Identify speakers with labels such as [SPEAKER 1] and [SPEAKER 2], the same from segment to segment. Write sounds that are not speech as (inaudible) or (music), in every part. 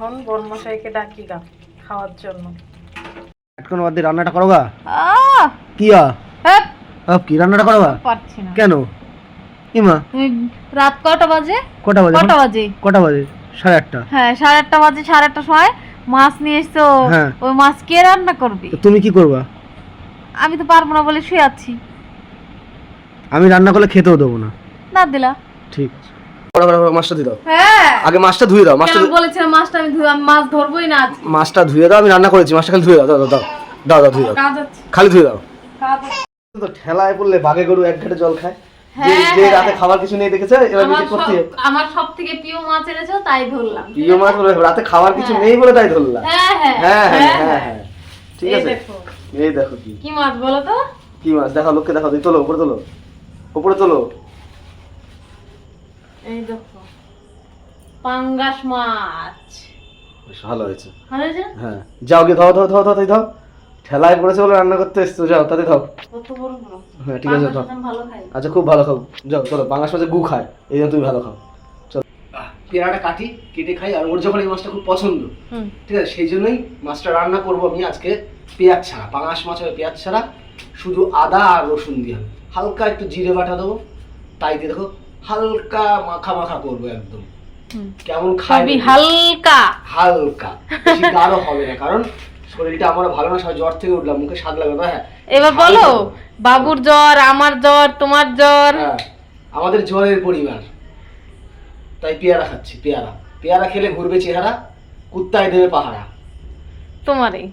[SPEAKER 1] এখন বরমশাইকে ডাকি গা খাওয়ার জন্য।
[SPEAKER 2] এখন বাদ দিয়ে রান্নাটা করো গা।
[SPEAKER 1] আহ!
[SPEAKER 2] কি আ
[SPEAKER 1] হ্যাঁ
[SPEAKER 2] আপ কি রান্নাটা করো গা?
[SPEAKER 1] পারছি না।
[SPEAKER 2] কেন? ইমা?
[SPEAKER 1] তুমি রাত কটা বাজে?
[SPEAKER 2] কটা বাজে?
[SPEAKER 1] কটা বাজে?
[SPEAKER 2] কটা বাজে? সাড়ে আটটা।
[SPEAKER 1] হ্যাঁ সাড়ে আটটা বাজে সাড়ে আটটার সময় মাছ নিয়ে এসছো।
[SPEAKER 2] হ্যাঁ।
[SPEAKER 1] ওই মাছ কে রান্না করবে?
[SPEAKER 2] তুমি কি করবা?
[SPEAKER 1] আমি তো পারব না বলে শুয়ে আছি।
[SPEAKER 2] আমি রান্না করলে খেতেও দেবো না।
[SPEAKER 1] না দিলা।
[SPEAKER 2] ঠিক। আছে মাছটা দিয়ে দাও।
[SPEAKER 1] হ্যাঁ।
[SPEAKER 2] আগে মাছটা ধুয়ে দাও মাছটা
[SPEAKER 1] বলেছিলাম মাছটা আমি ধুই আমি মাছ ধরবোই না
[SPEAKER 2] মাছটা ধুয়ে দাও আমি রান্না করেছি মাছটা খালি ধুয়ে দাও দাও দাও দাও দাও ধুয়ে দাও। খালি ধুয়ে দাও। তো ঠেলায় পড়লে বাঘে গরু এক ঘাটে জল খায়। যে
[SPEAKER 1] হ্যাঁ,
[SPEAKER 2] যে
[SPEAKER 1] হ্যাঁ।
[SPEAKER 2] রাতে খাবার কিছু নেই দেখেছে এবার
[SPEAKER 1] আমার
[SPEAKER 2] করতে
[SPEAKER 1] আমার সব থেকে প্রিয় মাছ এনেছো তাই ধরলাম।
[SPEAKER 2] প্রিয় মাছ বলে রাতে খাবার কিছু নেই বলে তাই ধরলাম।
[SPEAKER 1] হ্যাঁ হ্যাঁ।
[SPEAKER 2] হ্যাঁ হ্যাঁ ঠিক আছে।
[SPEAKER 1] দেখো।
[SPEAKER 2] এই দেখো কি।
[SPEAKER 1] কি মাছ বলো তো?
[SPEAKER 2] কি মাছ? দেখো লোককে দেখো তুই তোলো উপরে তোলো। উপরে তোলো।
[SPEAKER 1] এই দেখো পাঙ্গাস মাছ।
[SPEAKER 2] বেশ ভালো হয়েছে।
[SPEAKER 1] ভালো হয়েছে?
[SPEAKER 2] হ্যাঁ যাও গিয়ে ধাও ধাও ধাও ধাও তাই ধাও ঠেলায় পড়েছে বলে রান্না করতে এসছো যাও তাতে
[SPEAKER 1] বড়
[SPEAKER 2] হ্যাঁ ঠিক আছে
[SPEAKER 1] খাই।
[SPEAKER 2] আচ্ছা খুব ভালো খাও। যাও চলো গু খায় এই জন্য তুমি ভালো খাও। চলো। পেয়ারাটা কাটি কেটে খাই আর ওর যখন এই মাছটা খুব পছন্দ ঠিক আছে সেই জন্যই মাছটা রান্না করব আমি আজকে পেঁয়াজ ছাড়া। পাঙাশ মাছ হবে পেঁয়াজ ছাড়া শুধু আদা আর রসুন দিয়ে। হালকা একটু জিরে বাটা দেবো তাই দিয়ে দেখো হালকা মাখা মাখা করব একদম। কেমন দেখি।
[SPEAKER 1] হালকা।
[SPEAKER 2] হালকা। গাঢ় হবে না কারণ শরীরটা আমার ভালো না জ্বর থেকে উঠলাম মুখে স্বাদ লাগবে হ্যাঁ।
[SPEAKER 1] এবার বলো বাবুর জ্বর আমার জ্বর তোমার জ্বর?
[SPEAKER 2] হ্যাঁ আমাদের জ্বরের পরিবার। তাই পেয়ারা খাচ্ছি পেয়ারা। পেয়ারা খেলে ঘুরবে চেহারা কুত্তায় দেবে পাহারা।
[SPEAKER 1] তোমারই।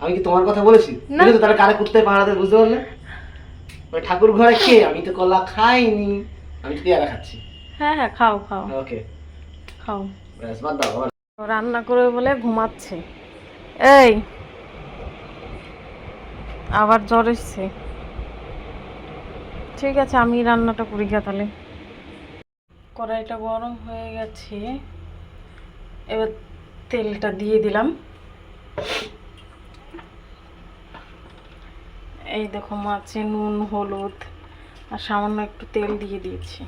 [SPEAKER 2] আমি কি তোমার কথা বলেছি? তাহলে কারে কুত্তায় পাহারা দেবে বুঝতে পারলে? ওই ঠাকুর ঘরে খেয়ে আমি তো কলা খাইনি। আমি পেয়ারা খাচ্ছি।
[SPEAKER 1] হ্যাঁ হ্যাঁ খাও খাও।
[SPEAKER 2] ওকে।
[SPEAKER 1] খাও।
[SPEAKER 2] ব্যাস বাদ দাও
[SPEAKER 1] রান্না করে বলে ঘুমাচ্ছে। এই আবার জ্বর এসছে। ঠিক আছে আমি রান্নাটা করি গা তাহলে। কড়াইটা গরম হয়ে গেছে। এবার তেলটা দিয়ে দিলাম। এই দেখো মাছে নুন হলুদ। আর সামান্য একটু তেল দিয়ে দিয়েছি।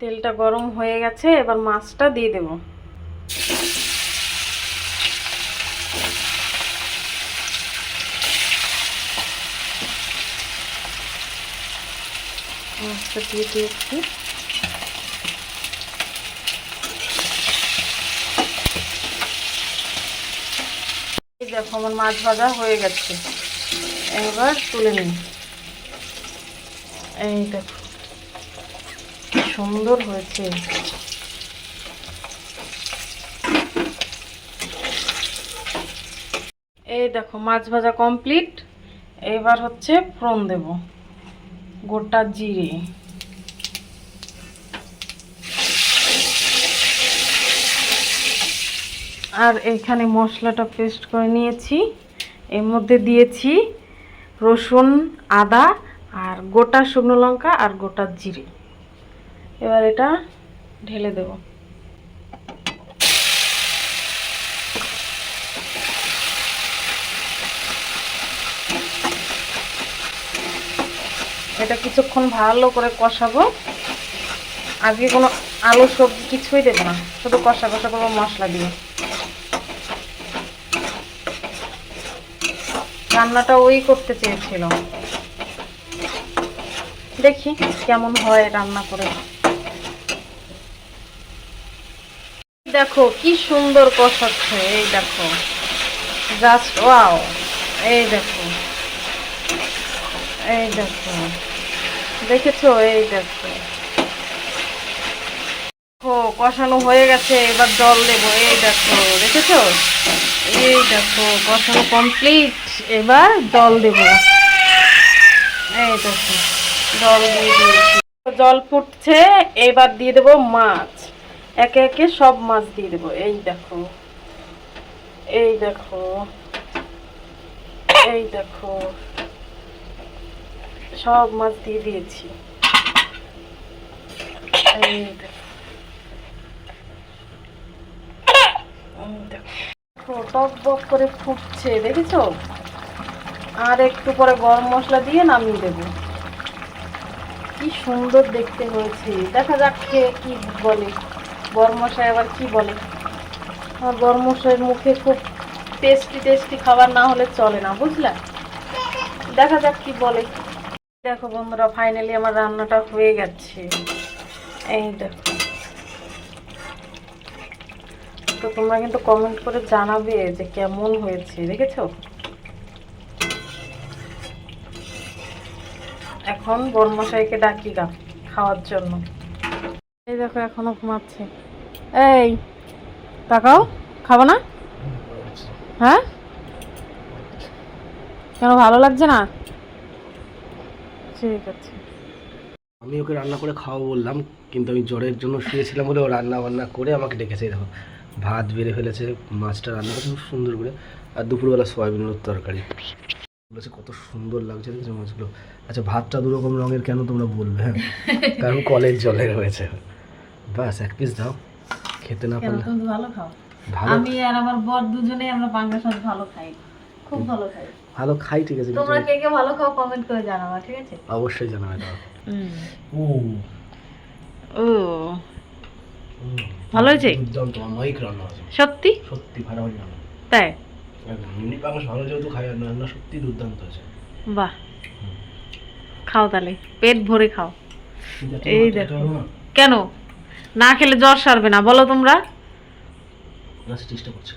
[SPEAKER 1] তেলটা গরম হয়ে গেছে এবার মাছটা দিয়ে দেব। মাছটা দিয়ে দিয়েছি। দেখো, আমার মাছ ভাজা হয়ে গেছে। এবার তুলে নিই। এই দেখো সুন্দর হয়েছে। এই দেখো, মাছ ভাজা কমপ্লিট। এবার হচ্ছে ফোড়ন দেব, গোটা জিরে। আর এখানে মশলাটা পেস্ট করে নিয়েছি। এর মধ্যে দিয়েছি রসুন, আদা আর গোটা শুকনো লঙ্কা আর গোটা জিরে। এবার এটা ঢেলে দেব। এটা কিছুক্ষণ ভালো করে কষাবো। আজকে কোনো আলু সবজি কিছুই দেবো না, শুধু কষা কষা করব মশলা দিয়ে। রান্নাটা ওই করতে চেয়েছিল। দেখি কেমন হয় রান্না করে। দেখো কি সুন্দর কষাচ্ছে, এই দেখো। জাস্ট ওয়াও এই দেখো। এই দেখো। দেখেছ? এই দেখো। ও কষানো হয়ে গেছে, এবার জল দেবো, এই দেখো। দেখেছ? এই দেখো, কষানো কমপ্লিট এবার জল দেবো। এই দেখো, জল দিয়ে দিয়েছি। জল ফুটছে, এবার দিয়ে দেবো মাছ। একে একে সব মাছ দিয়ে দেবো। এই দেখো এই দেখো এই দেখো, সব মাছ দিয়ে দিয়েছি। এই দেখো করে ফুটছে, দেখেছ? আর একটু পরে গরম মশলা দিয়ে নামিয়ে দেবো। কি সুন্দর দেখতে হয়েছে। দেখা যাক কে কি বলে। গরম মশাই আবার কি বলে। আমার গরম মশাইয়ের মুখে খুব টেস্টি টেস্টি খাবার না হলে চলে না, বুঝলা? দেখা যাক কি বলে। দেখো বন্ধুরা ফাইনালি আমার রান্নাটা হয়ে গেছে। এই দেখো। তো তোমরা কিন্তু কমেন্ট করে জানাবে যে কেমন হয়েছে, দেখেছ? এখন বর্মশাইকে ডাকি গা খাওয়ার জন্য। এই দেখো এখনও ঘুমাচ্ছে। এই তাকাও খাব না? হ্যাঁ? কেন ভালো লাগছে না? ঠিক আছে।
[SPEAKER 2] আমি ওকে রান্না করে খাওয়াবো বললাম কিন্তু আমি জ্বরের জন্য শুয়েছিলাম বলে ও রান্না বান্না করে আমাকে ডেকেছে এই দেখো। ভাত বেড়ে ফেলেছে মাছটা রান্না করছে খুব সুন্দর করে। আর দুপুরবেলা সয়াবিনের তরকারি। বলেছে কত সুন্দর লাগছে দেখেছ? মাছগুলো আচ্ছা ভাতটা দুরকম রঙের কেন তোমরা বলবে হ্যাঁ? (laughs) কারণ কলের জলে রয়েছে। বাস এক পিস দাও খেতে না পারলে।
[SPEAKER 1] তুমি ভালো খাও।
[SPEAKER 2] ভালো
[SPEAKER 1] আমি আর আমার বর দুজনে আমরা পাঙ্গাস মাছ ভালো খাই। খুব ভালো খাই।
[SPEAKER 2] ভালো খাই ঠিক আছে
[SPEAKER 1] তোমরা কে কে ভালো খাও কমেন্ট করে জানাবা ঠিক আছে?
[SPEAKER 2] অবশ্যই জানাবে দাও। ও।
[SPEAKER 1] ও ভালো হয়েছে?
[SPEAKER 2] দুর্দান্ত অমায়িক রান্না
[SPEAKER 1] সত্যি?
[SPEAKER 2] সত্যি রান্না
[SPEAKER 1] তাই?
[SPEAKER 2] একদম এমনি পাঙ্গাস ভালো যেহেতু খাই আর রান্না সত্যি দুর্দান্ত হয়েছে
[SPEAKER 1] বাহ। খাও তাহলে পেট ভরে খাও। এই দেখো। কেন? না খেলে জ্বর সারবে না বলো তোমরা।
[SPEAKER 2] চেষ্টা করছে।